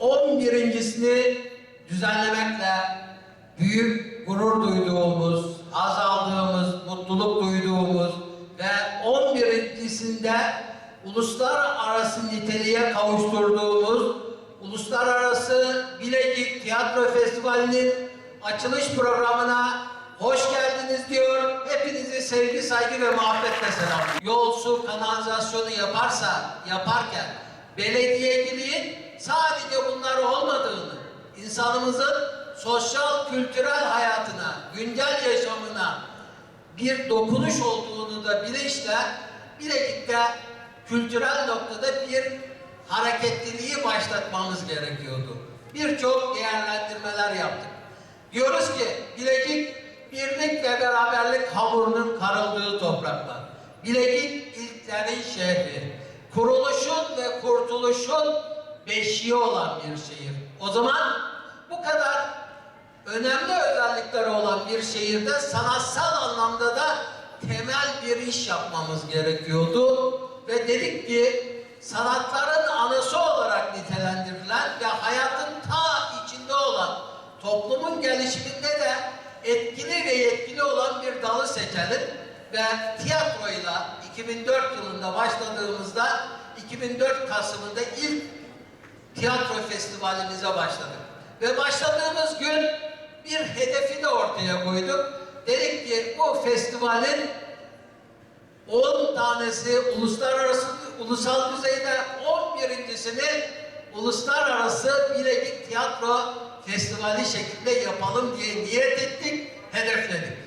On birincisini düzenlemekle büyük gurur duyduğumuz, haz aldığımız, mutluluk duyduğumuz ve on birincisinde uluslararası niteliğe kavuşturduğumuz Uluslararası Bilecik Tiyatro Festivali'nin açılış programına hoş geldiniz diyor. Hepinizi sevgi, saygı ve muhabbetle selamlıyorum. Yol, su, kanalizasyonu yaparsa, yaparken belediyeciliğin sadece bunlar olmadığını, insanımızın sosyal kültürel hayatına, güncel yaşamına bir dokunuş olduğunu da bilinçle Bilecik'te kültürel noktada bir hareketliliği başlatmamız gerekiyordu. Birçok değerlendirmeler yaptık. Diyoruz ki Bilecik birlik ve beraberlik hamurunun karıldığı topraklar. Bilecik ilklerin şehri. Kuruluşun ve kurtuluşun beşiği olan bir şehir. O zaman bu kadar önemli özellikleri olan bir şehirde sanatsal anlamda da temel bir iş yapmamız gerekiyordu. Ve dedik ki sanatların anısı olarak nitelendirilen ve hayatın ta içinde olan toplumun gelişiminde de etkili ve yetkili olan bir dalı seçelim ve tiyatroyla 2004 yılında başladığımızda 2004 Kasım'ında ilk tiyatro festivalimize başladık. Ve başladığımız gün bir hedefi de ortaya koyduk. Dedik ki bu festivalin 10 tanesi uluslararası, ulusal düzeyde 11.sini uluslararası Bilecik Tiyatro Festivali şeklinde yapalım diye niyet ettik, hedefledik.